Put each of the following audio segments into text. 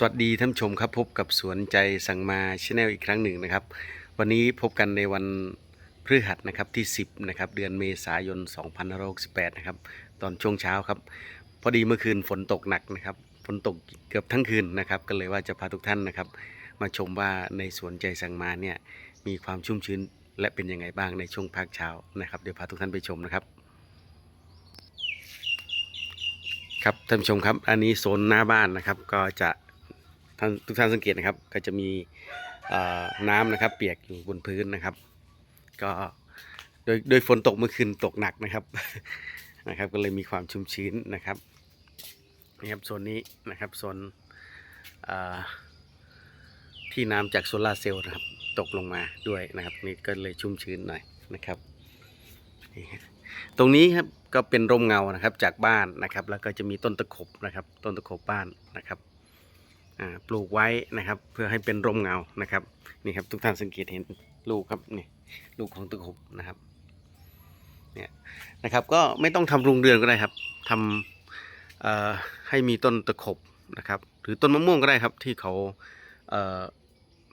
สวัสดีท่านชมครับพบกับสวนใจสั่งมาชแนลอีกครั้งหนึ่งนะครับ วันนี้พบกันในวันพฤหัสนะครับที่ 10นะครับเดือนเมษายน2568นะครับตอนช่วงเช้าครับ พอดีเมื่อคืนฝนตกหนักนะครับฝนตกเกือบทั้งคืนนะครับก็เลยว่าจะพาทุกท่านนะครับ มาชมว่าในสวนใจสั่งมาเนี่ยมีความชุ่มชื้นและเป็นยังไงบ้างในช่วงภาคเช้านะครับเดี๋ยวพาทุกท่านไปชมนะครับครับท่านผู้ชมครับ อันนี้โซนหน้าบ้านนะครับ ก็จะ ท่านทุกท่านสังเกตนะครับ ก็จะมีน้ำนะครับ เปียกอยู่บนพื้นนะครับ ก็โดยโดยฝนตกเมื่อคืนตกหนักนะครับนะครับ ก็เลยมีความชุ่มชื้นนะครับนี่ครับโซนนี้นะครับโซนที่น้ำจากโซลาร์เซลล์นะครับ ตกลงมาด้วยนะครับ นี่ก็เลยชุ่มชื้นหน่อยนะครับตรงนี้ครับก็เป็นร่มเงานะครับจากบ้านนะครับ แล้วก็จะมีต้นตะขบนะครับ ต้นตะขบบ้านนะครับ ปลูกไว้นะครับ เพื่อให้เป็นร่มเงานะครับนี่ครับทุกท่านสังเกตเห็นลูกครับนี่ลูกของตะขบนะครับเนี่ยนะครับก็ไม่ต้องทำโรงเรือนก็ได้ครับทำให้มีต้นตะขบนะครับ หรือต้นมะม่วงก็ได้ครับที่เขาเอ่อ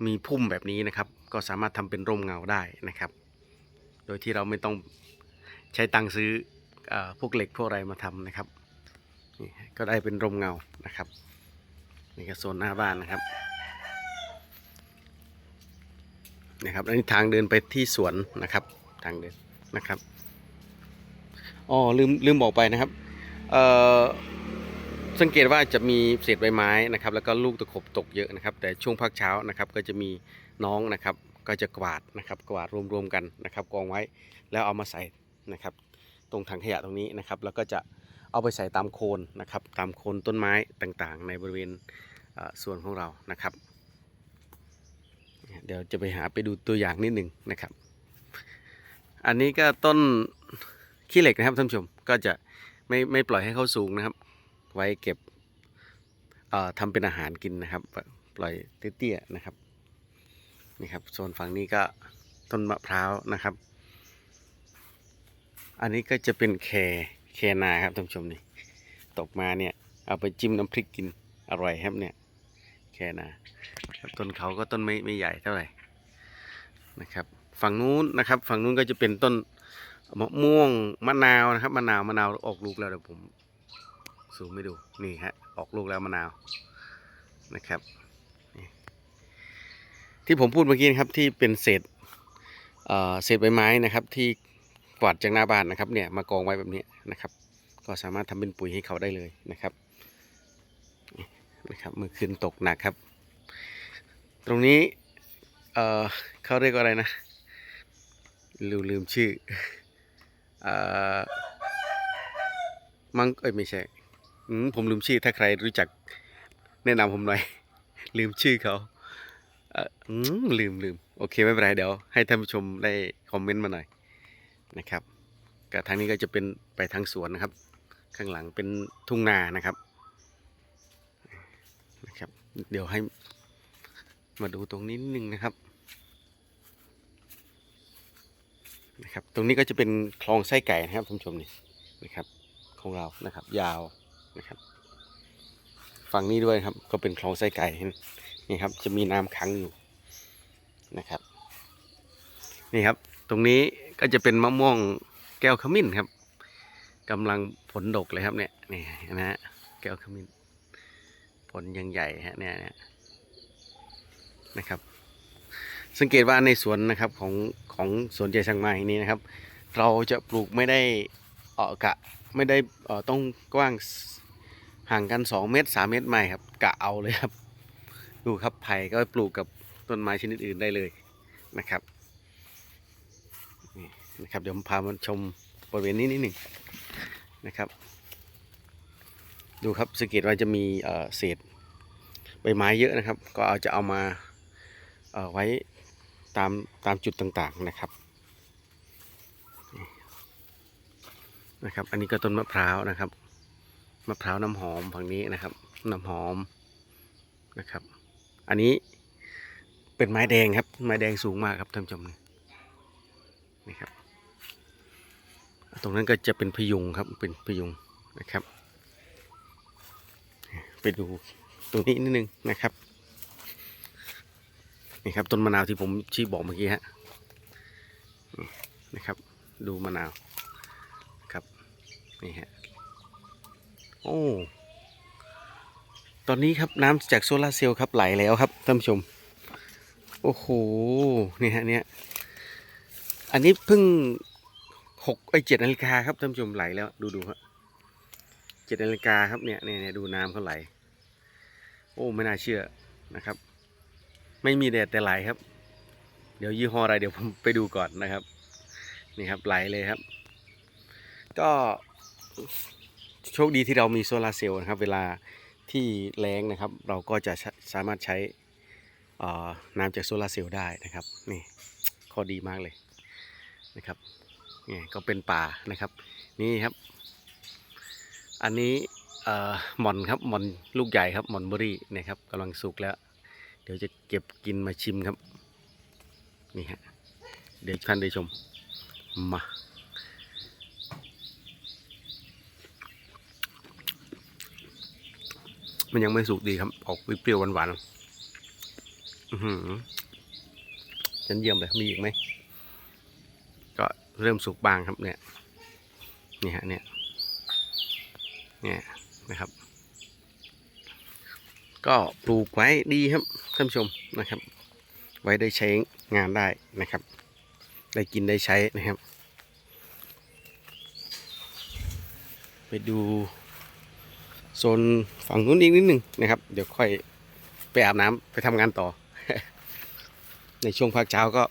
มีพุ่มแบบนี้นะครับ ก็สามารถทำเป็นร่มเงาได้นะครับ โดยที่เราไม่ต้องใช้ตังค์ซื้อออพวกเหล็กพวกอะไรมาทำนะครับนี่ก็ได้เป็นร่มเงานะครับ นี่ก็โซนหน้าบ้านนะครับนะครับอันนี้ทางเดินไปที่สวนนะครับ ทางเดินนะครับอ๋อลืมลืมบอกไปนะครับเอ่อสังเกตว่าจะมีเศษใบไม้นะครับ แล้วก็ลูกตะขบตกเยอะนะครับ แต่ช่วงพักเช้านะครับ ก็จะมีน้องนะครับ ก็จะกวาดนะครับ กวาดรวมๆกันนะครับ กองไว้แล้วเอามาใส่นะครับ ตรงถังขยะตรงนี้นะครับ แล้วก็จะ เอาไปใส่ตามโคนนะครับ ตามโคนต้นไม้ต่างๆ ในบริเวณส่วนของเรานะครับ เดี๋ยวจะไปหาไปดูตัวอย่างนิดหนึ่งนะครับ อันนี้ก็ต้นขี้เหล็กนะครับท่านผู้ชมก็จะไม่ไม่ปล่อยให้เขาสูงนะครับ ไว้เก็บเอ่อทำเป็นอาหารกินนะครับ ปล่อยเตี้ยๆนะครับนี่ครับโซนฝั่งนี้ก็ต้นมะพร้าวนะครับ อันนี้ก็จะเป็นแค แคนาครับท่านผู้ชมนี่ตกมาเนี่ยเอาไปจิ้มน้ำพริกกินอร่อยครับเนี่ยแคนาต้นเขาก็ต้นไม่ไม่ใหญ่เท่าไหร่นะครับฝั่งนู้นนะครับ ฝั่งนู้นก็จะเป็นต้นมะม่วงมะนาวนะครับมะนาวมะนาวออกลูกแล้วเดี๋ยวผมซูมให้ดูนี่ฮะออกลูกแล้วมะนาวนะครับ ที่ผมพูดเมื่อกี้นะครับที่เป็นเศษเอ่อเศษใบไม้นะครับที่ วาดจากหน้าบ้านนะครับ เนี่ยมากองไว้แบบนี้นะครับ ก็สามารถทำเป็นปุ๋ยให้เขาได้เลยนะครับนะครับเมื่อคืนตกหนักครับ ตรงนี้เอ่อเขาเรียกว่าอะไรนะลืมลืมชื่อเอ่อมังเอ้ยไม่ใช่ผมลืมชื่อถ้าใครรู้จักแนะนำผมหน่อย ลืมชื่อเขาเอ่อลืมลืมโอเคไม่เป็นไรเดี๋ยว ให้ท่านผู้ชมได้คอมเมนต์มาหน่อย นะครับกับทางนี้ก็จะเป็นไปทางสวนนะครับ ข้างหลังเป็นทุ่งนานะครับนะครับ เดี๋ยวให้มาดูตรงนี้นิดนึงนะครับนะครับ ตรงนี้ก็จะเป็นคลองไส้ไก่นะครับท่านผู้ชมนี่นะครับของเรานะครับ ยาวนะครับ ฝั่งนี้ด้วยครับ ก็เป็นคลองไส้ไก่นี่ครับ จะมีน้ำขังอยู่นะครับ นี่ครับ ตรงนี้ ก็จะเป็นมะม่วงแก้วขมิ้นครับกำลังผลดกเลยครับเนี่ยนี่นะฮะแก้วขมิ้น ผลยังใหญ่ฮะเนี่ยเนี่ยนะครับ สังเกตว่าในสวนนะครับของของสวนใจช่างไม้นี้นะครับ เราจะปลูกไม่ได้เออกะไม่ได้เออต้องกว้างห่างกัน 2 เมตร 3 เมตรไม่ครับ กะเอาเลยครับ ดูครับไผ่ก็ปลูกกับต้นไม้ชนิดอื่นได้เลยนะครับ นะครับเดี๋ยวผมพามาชมบริเวณนี้นิดหนึ่งนะครับ ดูครับสังเกตว่าจะมีเเศษใบไม้เยอะนะครับ ก็เอาจะเอามาเอ่อไว้ตามตามจุดต่างๆนะครับนะครับ อันนี้ก็ต้นมะพร้าวนะครับมะพร้าวน้ำหอมฝั่งนี้นะครับ น้ำหอมนะครับ อันนี้เป็นไม้แดงครับ ไม้แดงสูงมากครับท่านผู้ชมนี่นี่ครับ ตรงนั้นก็จะเป็นพยุงครับเป็นพยุงนะครับ ไปดูตรงนี้นิดนึงนะครับนี่ครับต้นมะนาวที่ผมชี้บอกเมื่อกี้ฮะนะครับ ดูมะนาวครับนี่ฮะโอ้ตอนนี้ครับน้ำจากโซลาร์เซลล์ครับไหลแล้วครับท่านผู้ชม โอ้โหนี่ฮะเนี่ยอันนี้เพิ่ง หกไอเจ็ดนาฬิกาครับท่านผู้ชมไหลแล้วดูดูครับเจ็ดนาฬิกาครับเนี่ยเนี่ยเนี่ยดูน้ำเขาไหล โอ้ไม่น่าเชื่อนะครับ ไม่มีแดดแต่ไหลครับ เดี๋ยวยี่ห้ออะไรเดี๋ยวผมไปดูก่อนนะครับ นี่ครับไหลเลยครับ ก็โชคดีที่เรามีโซลาร์เซลล์นะครับ เวลาที่แล้งนะครับ เราก็จะสามารถใช้น้ำจากโซลาร์เซลล์ได้นะครับ นี่ข้อดีมากเลยนะครับ นี่ก็เป็นป่านะครับ นี่ครับ อันนี้เอ่อหม่อนครับหม่อนลูกใหญ่ครับหม่อนเบอรี่นะครับกำลังสุกแล้ว เดี๋ยวจะเก็บกินมาชิมครับนี่ฮะเดี๋ยวท่านได้ชมมามันยังไม่สุกดีครับ ออกเปรี้ยวหวานๆฉันเยี่ยมเลย มีอีกไหม เริ่มสุกบางครับเนี่ยนี่ฮะเนี่ยเนี่ยนะครับ ก็ปลูกไว้ดีครับท่านผู้ชมนะครับ ไว้ได้ใช้งานได้นะครับ ได้กินได้ใช้นะครับ ไปดูโซนฝั่งนู้นอีกนิดหนึ่งนะครับ เดี๋ยวค่อยไปอาบน้ำไปทำงานต่อ ในช่วงพักเช้าก็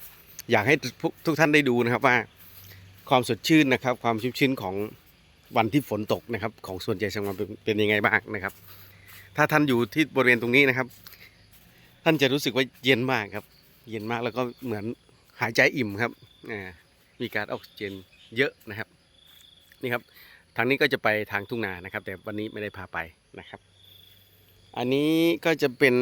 อยากให้ทุกท่านได้ดูนะครับว่า ความสดชื่นนะครับ ความชุ่มชื้นของวันที่ฝนตกนะครับ ของส่วนใหญ่ชาวนาเป็นเป็นยังไงบ้างนะครับ ถ้าท่านอยู่ที่บริเวณตรงนี้นะครับ ท่านจะรู้สึกว่าเย็นมากครับ เย็นมากแล้วก็เหมือนหายใจอิ่มครับมีการออกซิเจนเยอะนะครับนี่ครับทางนี้ก็จะไปทางทุ่งนานะครับ แต่วันนี้ไม่ได้พาไปนะครับ อันนี้ก็จะเป็น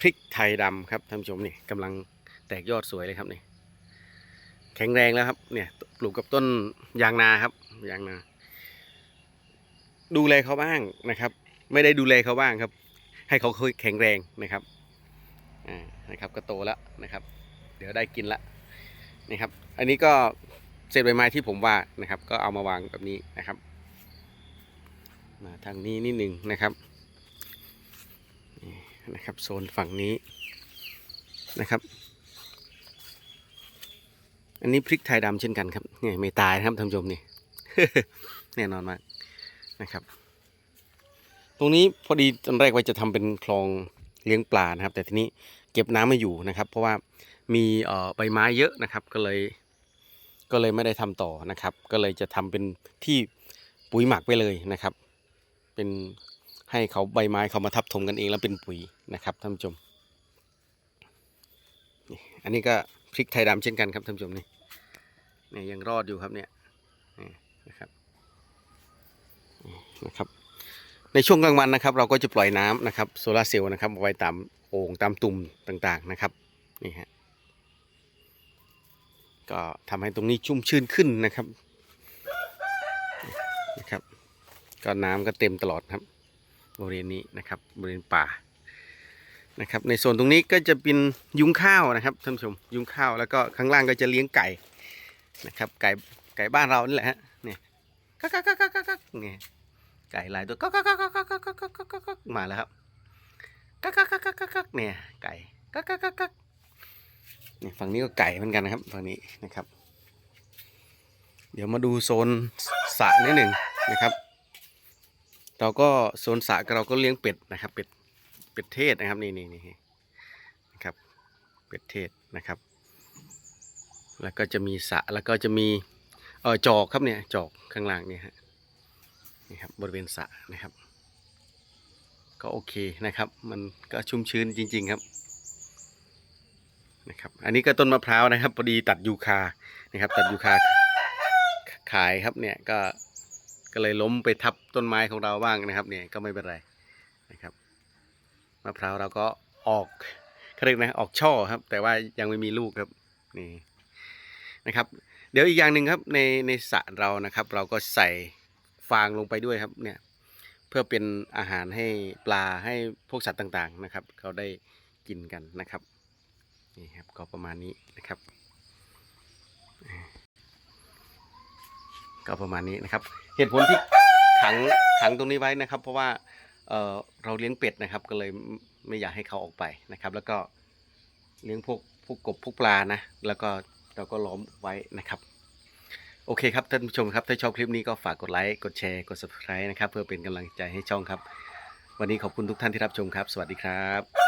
พริกไทยดำครับท่านผู้ชมนี่กำลังแตกยอดสวยเลยครับนี่ แข็งแรงแล้วครับ เนี่ยปลูกกับต้นยางนาครับยางนา ดูแลเขาบ้างนะครับ ไม่ได้ดูแลเขาบ้างครับ ให้เขาแข็งแรงนะครับอ่านะครับ ก็โตแล้วนะครับ เดี๋ยวได้กินละนี่ครับ อันนี้ก็เศษใบไม้ที่ผมว่านะครับ ก็เอามาวางแบบนี้นะครับ มาทางนี้นิดหนึ่งนะครับนี่นะครับ โซนฝั่งนี้นะครับ อันนี้พริกไทยดำเช่นกันครับเนี่ยไม่ตายนะครับท่านผู้ชมนี่ แน่นอนมากนะครับ ตรงนี้พอดีตอนแรกไว่าจะทำเป็นคลองเลี้ยงปลานะครับ แต่ทีนี้เก็บน้ำไม่อยู่นะครับ เพราะว่ามีเอ่อใบไม้เยอะนะครับ ก็เลย ก็เลยไม่ได้ทำต่อนะครับ ก็เลยจะทำเป็นที่ปุ๋ยหมักไปเลยนะครับ เป็นให้เขาใบไม้เขามาทับถมกันเองแล้วเป็นปุ๋ยนะครับท่านผู้ชม อันนี้ก็ พริกไทยดำเช่นกันครับท่านผู้ชมนี่เนี่ยยังรอดอยู่ครับเนี่ยนะครับนะครับ ในช่วงกลางวันนะครับ เราก็จะปล่อยน้ำนะครับโซลาร์เซลล์นะครับไว้ตามโอ่งตามตุ่มต่างๆนะครับนี่ฮะก็ทำให้ตรงนี้ชุ่มชื้นขึ้นนะครับนะครับ ก็น้ำก็เต็มตลอดครับบริเวณนี้นะครับบริเวณป่า นะครับ ในโซนตรงนี้ก็จะเป็นยุ้งข้าวนะครับท่านผู้ชม ยุ้งข้าวแล้วก็ข้างล่างก็จะเลี้ยงไก่นะครับ ไก่ไก่บ้านเรานี่แหละฮะเนี่ยกักกักกักกักกักเนี่ยไก่หลายตัวก็ก็ก็ก็ก็ก็ก็ก็ก็ก็มาแล้วครับก็ก็ก็ก็ก็ก็เนี่ยไก่ก็ก็ก็ก็เนี่ยฝั่งนี้ก็ไก่เหมือนกันนะครับฝั่งนี้นะครับ เดี๋ยวมาดูโซนสระนิดหนึ่งนะครับ เราก็โซนสระเราก็เลี้ยงเป็ดนะครับเป็ด เป็ดเทศนะครับนี่นี่นี่นะครับเป็ดเทศนะครับ แล้วก็จะมีสะแล้วก็จะมีเออจอกครับเนี่ยจอกข้างล่างเนี่ยฮะนี่ครับบริเวณสะนะครับ ก็โอเคนะครับ มันก็ชุ่มชื้นจริง ๆครับนะครับอันนี้ก็ต้นมะพร้าวนะครับพอดีตัดยูคานะครับ ตัดยูคาขายครับเนี่ยก็ก็เลยล้มไปทับต้นไม้ของเราบ้างนะครับเนี่ยก็ไม่เป็นไรนะครับ มะพร้าวเราก็ออกเขาเรียกนะออกช่อครับ แต่ว่ายังไม่มีลูกครับนี่นะครับ เดี๋ยวอีกอย่างหนึ่งครับในในสระเรานะครับ เราก็ใส่ฟางลงไปด้วยครับเนี่ยเพื่อเป็นอาหารให้ปลาให้พวกสัตว์ต่างๆนะครับเขาได้กินกันนะครับนี่ครับก็ประมาณนี้นะครับ ก็ประมาณนี้นะครับ เหตุผลที่ขังขังตรงนี้ไว้นะครับ เพราะว่า เออเราเลี้ยงเป็ดนะครับ ก็เลยไม่ไม่อยากให้เขาออกไปนะครับ แล้วก็เลี้ยงพวกพวกกบพวกปลานะ แล้วก็เราก็ล้อมไว้นะครับ โอเคครับท่านผู้ชมครับ ถ้าชอบคลิปนี้ก็ฝากกดไลค์กดแชร์กด subscribe นะครับ เพื่อเป็นกำลังใจให้ช่องครับ วันนี้ขอบคุณทุกท่านที่รับชมครับ สวัสดีครับ